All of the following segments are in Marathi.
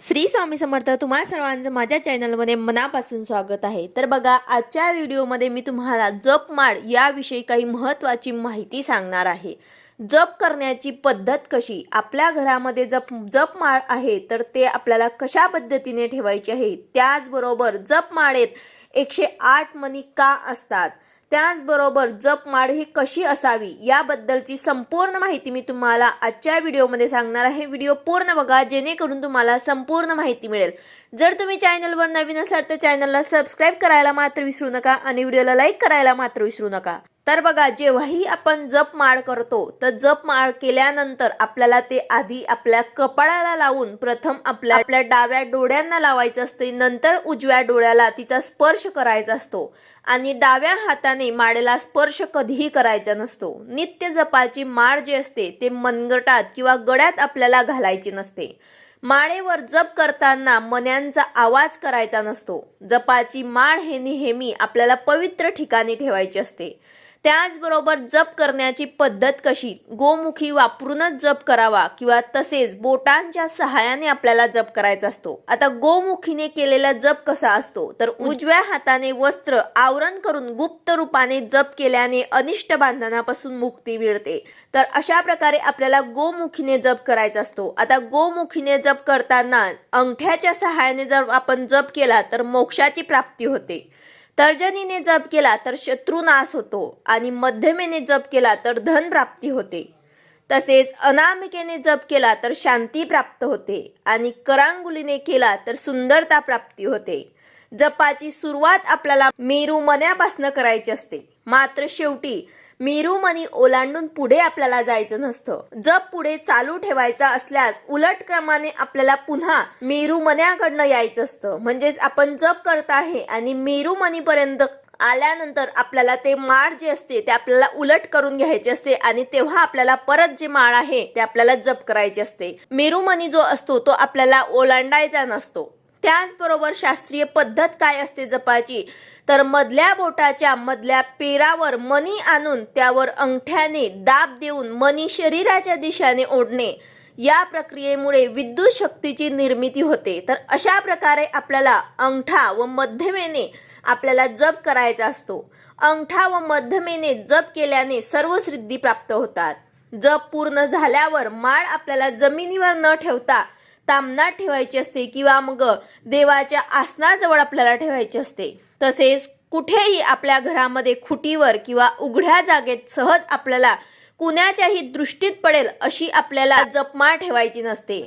श्री स्वामी समर्थ तुम्हा सर्वांचं माझ्या चॅनलमध्ये मनापासून स्वागत आहे. तर बघा आजच्या व्हिडिओमध्ये मी तुम्हाला जपमाळ याविषयी काही महत्त्वाची माहिती सांगणार आहे. जप करण्याची पद्धत कशी? आपल्या घरामध्ये जप जपमाळ आहे तर ते आपल्याला कशा पद्धतीने ठेवायचे आहे? त्याचबरोबर जपमाळेत एकशे आठ मणी का असतात? त्याचबरोबर जपमाळ ही कशी असावी याबद्दलची संपूर्ण माहिती मी तुम्हाला आजच्या व्हिडिओमध्ये सांगणार आहे. व्हिडिओ पूर्ण बघा जेणेकरून तुम्हाला संपूर्ण माहिती मिळेल. जर तुम्ही चॅनलवर नवीन असाल तर चॅनलला सबस्क्राईब करायला मात्र विसरू नका आणि व्हिडिओला लाईक करायला मात्र विसरू नका. तर बघा जेव्हाही आपण जप माळ करतो तर जप माळ केल्यानंतर आपल्याला ते आधी आपल्या कपाळाला लावून प्रथम आपल्या आपल्या डाव्या डोळ्यांना लावायचं असते. नंतर उजव्या डोळ्याला तिचा स्पर्श करायचा असतो. आणि डाव्या हाताने माळेला स्पर्श कधीही करायचा नसतो. नित्य जपाची माळ जी असते ते मनगटात किंवा गळ्यात आपल्याला घालायची नसते. माळेवर जप करताना मन्यांचा आवाज करायचा नसतो. जपाची माळ हे नेहमी आपल्याला पवित्र ठिकाणी ठेवायची असते. त्याचबरोबर जप करण्याची पद्धत कशी? गोमुखी वापरूनच जप करावा किंवा तसेच बोटांच्या सहाय्याने आपल्याला जप करायचा असतो. आता गोमुखीने केलेला जप कसा असतो? तर उजव्या हाताने वस्त्र आवरण करून गुप्त रूपाने जप केल्याने अनिष्ट बांधनापासून मुक्ती मिळते. तर अशा प्रकारे आपल्याला गोमुखीने जप करायचा असतो. आता गोमुखीने जप करताना अंगठ्याच्या सहाय्याने जर आपण जप केला तर मोक्षाची प्राप्ती होते. तर्जनीने जप केला तर शत्रू नाश होतो आणि मध्यमेने जप केला तर धन प्राप्ती होते. तसेच अनामिकेने जप केला तर शांती प्राप्त होते आणि करांगुलीने केला तर सुंदरता प्राप्ती होते. जपाची सुरुवात आपल्याला मेरू मन्यापासनं करायची असते. मात्र शेवटी मेरूमणी ओलांडून पुढे आपल्याला जायचं नसतं. जप पुढे चालू ठेवायचा असल्यास उलट क्रमाने आपल्याला पुन्हा मेरूमण्याकडनं यायचं असतं. म्हणजेच आपण जप करत आहे आणि मेरूमणीपर्यंत आल्यानंतर आपल्याला ते माळ जे असते ते आपल्याला उलट करून घ्यायचे असते आणि तेव्हा आपल्याला परत जे माळ आहे ते आपल्याला जप करायचे असते. मेरूमणी जो असतो तो आपल्याला ओलांडायचा नसतो. त्याचबरोबर शास्त्रीय पद्धत काय असते जपाची? तर मधल्या बोटाच्या मधल्या पेरावर मणी आणून त्यावर अंगठ्याने दाब देऊन मणी शरीराच्या दिशेने ओढणे. या प्रक्रियेमुळे विद्युत शक्तीची निर्मिती होते. तर अशा प्रकारे आपल्याला अंगठा व मध्यमेने आपल्याला जप करायचा असतो. अंगठा व मध्यमेने जप केल्याने सर्व सिद्धी प्राप्त होतात. जप पूर्ण झाल्यावर माळ आपल्याला जमिनीवर न ठेवता तामनात ठेवायची असते किंवा मग देवाच्या आसनाजवळ आपल्याला ठेवायची असते. तसेच कुठेही आपल्या घरामध्ये खुटीवर किंवा उघड्या जागेत सहज आपल्याला कुणाच्याही दृष्टीत पडेल अशी आपल्याला जपमाळ ठेवायची नसते.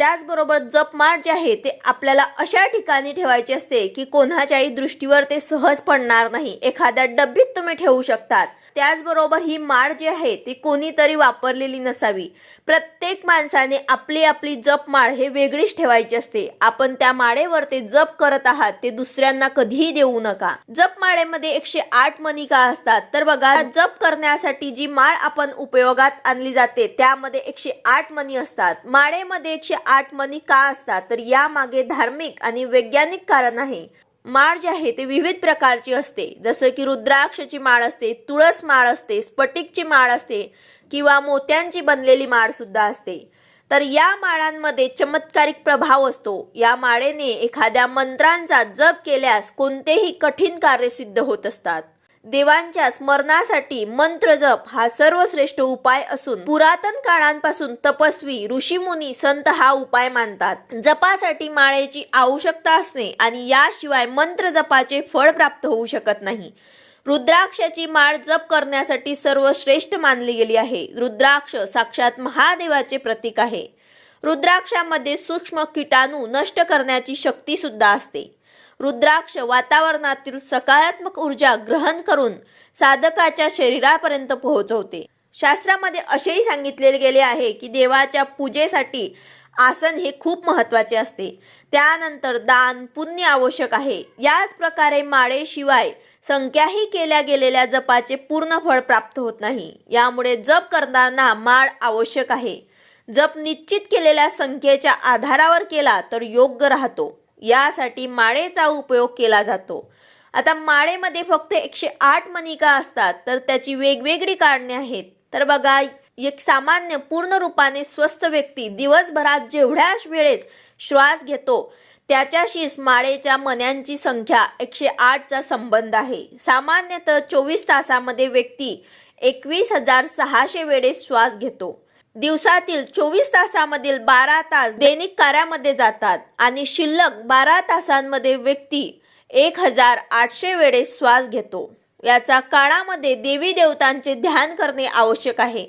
त्याचबरोबर जपमाळ जे आहे ते आपल्याला अशा ठिकाणी ठेवायचे असते की कोणाच्याही दृष्टीवर ते सहज पडणार नाही. एखाद्या डब्बीत तुम्ही ठेवू शकतात. त्याचबरोबर ही माळ जी आहे ती कोणीतरी वापरलेली नसावी. प्रत्येक माणसाने आपली आपली जपमाळ हे वेगळीच ठेवायची असते. आपण त्या माळेवर ते जप करत आहात ते दुसऱ्यांना कधीही देऊ नका. जपमाळेमध्ये एकशे आठ मणी का असतात. तर बघा जप करण्यासाठी जी माळ आपण उपयोगात आणली जाते त्यामध्ये एकशे आठ मणी असतात. माळेमध्ये एकशे आठ मणी का असतात? तर यामागे धार्मिक आणि वैज्ञानिक कारण आहे. माळ जी आहे ते विविध प्रकारची असते. जसं की रुद्राक्षची माळ असते तुळस माळ असते स्फटिकची माळ असते किंवा मोत्यांची बनलेली माळ सुद्धा असते. तर या माळांमध्ये चमत्कारिक प्रभाव असतो. या माळेने एखाद्या मंत्रांचा जप केल्यास कोणतेही कठीण कार्य सिद्ध होत असतात. देवांच्या स्मरणासाठी मंत्र जप हा सर्वश्रेष्ठ उपाय असून पुरातन काळांपासून तपस्वी ऋषीमुनी संत हा उपाय मानतात. जपासाठी माळेची आवश्यकता असणे आणि याशिवाय मंत्र जपाचे फळ प्राप्त होऊ शकत नाही. रुद्राक्षाची माळ जप करण्यासाठी सर्वश्रेष्ठ मानली गेली आहे. रुद्राक्ष साक्षात महादेवाचे प्रतीक आहे. रुद्राक्षामध्ये सूक्ष्म किटाणू नष्ट करण्याची शक्ती सुद्धा असते. रुद्राक्ष वातावरणातील सकारात्मक ऊर्जा ग्रहण करून साधकाच्या शरीरापर्यंत पोहोचवते. शास्त्रामध्ये असेही सांगितले गेले आहे की देवाच्या पूजेसाठी आसन हे खूप महत्त्वाचे असते. त्यानंतर दान पुण्य आवश्यक आहे. याच प्रकारे माळेशिवाय संख्याही केल्या गेलेल्या जपाचे पूर्ण फळ प्राप्त होत नाही. यामुळे जप करताना माळ आवश्यक आहे. जप निश्चित केलेल्या संख्येच्या आधारावर केला तर योग्य राहतो. यासाठी माळेचा उपयोग केला जातो. आता माळेमध्ये फक्त एकशे आठ मनिका असतात तर त्याची वेगवेगळी कारणे आहेत. तर बघा एक सामान्य पूर्ण रूपाने स्वस्थ व्यक्ती दिवसभरात जेवढ्याच वेळेस श्वास घेतो त्याच्याशीच माळेच्या मण्यांची संख्या एकशे आठचा संबंध आहे. सामान्यतः चोवीस तासामध्ये व्यक्ती एकवीस हजार सहाशे वेळेस श्वास घेतो. दिवसातील चोवीस तासामधील बारा तास दैनिक कार्यामध्ये जातात आणि शिल्लक बारा तासांमध्ये व्यक्ती एक हजार आठशे वेळेस श्वास घेतो. याचा काळामध्ये देवी देवतांचे ध्यान करणे आवश्यक आहे.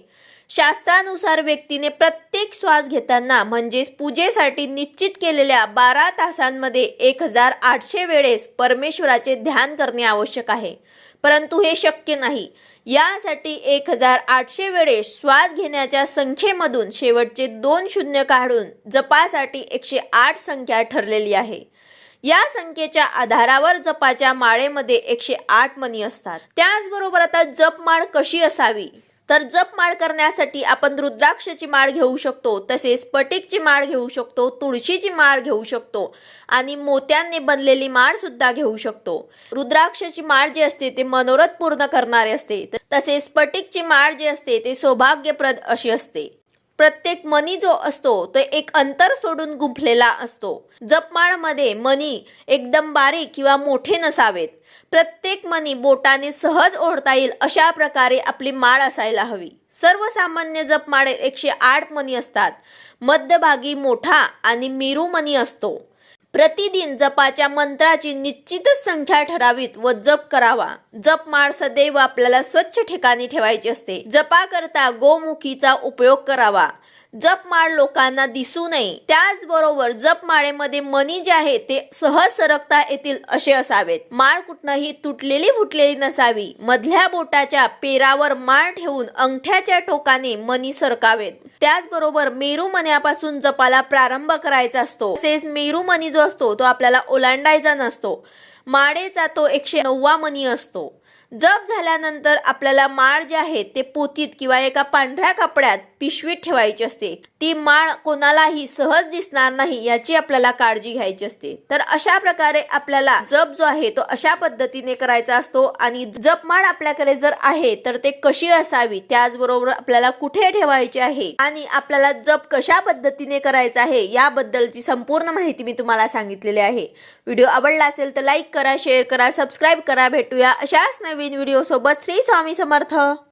शास्त्रानुसार व्यक्तीने प्रत्येक श्वास घेताना म्हणजेच पूजेसाठी निश्चित केलेल्या बारा तासांमध्ये एक हजार आठशे वेळेस परमेश्वराचे ध्यान करणे आवश्यक आहे. परंतु हे शक्य नाही. यासाठी एक हजार आठशे वेळेस श्वास घेण्याच्या संख्येमधून शेवटचे दोन शून्य काढून जपासाठी एकशे आठ संख्या ठरलेली आहे. या संख्येच्या आधारावर जपाच्या माळेमध्ये एकशे आठ मणी असतात. त्याचबरोबर आता जपमाळ कशी असावी? तर जपमाळ करण्यासाठी आपण रुद्राक्षची माळ घेऊ शकतो तसेच स्फटिकची माळ घेऊ शकतो तुळशीची माळ घेऊ शकतो आणि मोत्यांनी बनलेली माळ सुद्धा घेऊ शकतो. रुद्राक्षची माळ जी असते ते मनोरथ पूर्ण करणारे असते. तसेच स्फटिकची माळ जी असते ते सौभाग्यप्रद अशी असते. प्रत्येक मनी जो असतो तो एक अंतर सोडून गुंफलेला असतो. जपमाळमध्ये मनी एकदम बारीक किंवा मोठे नसावेत. प्रत्येक मनी बोटाने सहज ओढता येईल अशा प्रकारे आपली माळ असायला हवी. सर्वसामान्य जपमाळे एकशे आठ मनी असतात. मध्यभागी मोठा आणि मेरू मनी असतो. प्रतिदिन जपाच्या मंत्राची निश्चितच संख्या ठरावीत व जप करावा. जप माळ सदैव आपल्याला स्वच्छ ठिकाणी ठेवायची असते. जपाकरता गोमुखीचा उपयोग करावा. जपमाळ लोकांना दिसू नये. त्याचबरोबर जपमाळेमध्ये मनी जे आहे ते सहज सरकता येतील असे असावेत. माळ कुठनंही तुटलेली फुटलेली नसावी. मधल्या बोटाच्या पेरावर माळ ठेवून अंगठ्याच्या टोकाने मनी सरकावेत. त्याचबरोबर मेरू मन्यापासून जपाला प्रारंभ करायचा असतो. तसेच मेरू मनी जो असतो तो आपल्याला ओलांडायचा नसतो. माळेचा तो एकशे नव्वा मनी असतो. जप झाल्यानंतर आपल्याला माळ जे आहे ते पोतीत किंवा एका पांढऱ्या कपड्यात पिशवीत ठेवायची असते. ती माळ कोणालाही सहज दिसणार नाही याची आपल्याला काळजी घ्यायची असते. तर अशा प्रकारे आपल्याला जप जो आहे तो अशा पद्धतीने करायचा असतो आणि जप माळ आपल्याकडे जर आहे तर ते कशी असावी त्याचबरोबर आपल्याला कुठे ठेवायची आहे आणि आपल्याला जप कशा पद्धतीने करायचा आहे याबद्दलची संपूर्ण माहिती मी तुम्हाला सांगितलेली आहे. व्हिडिओ आवडला असेल तर लाईक करा शेअर करा सबस्क्राईब करा. भेटूया अशाच नवीन व्हिडिओ सोबत श्री स्वामी समर्थ.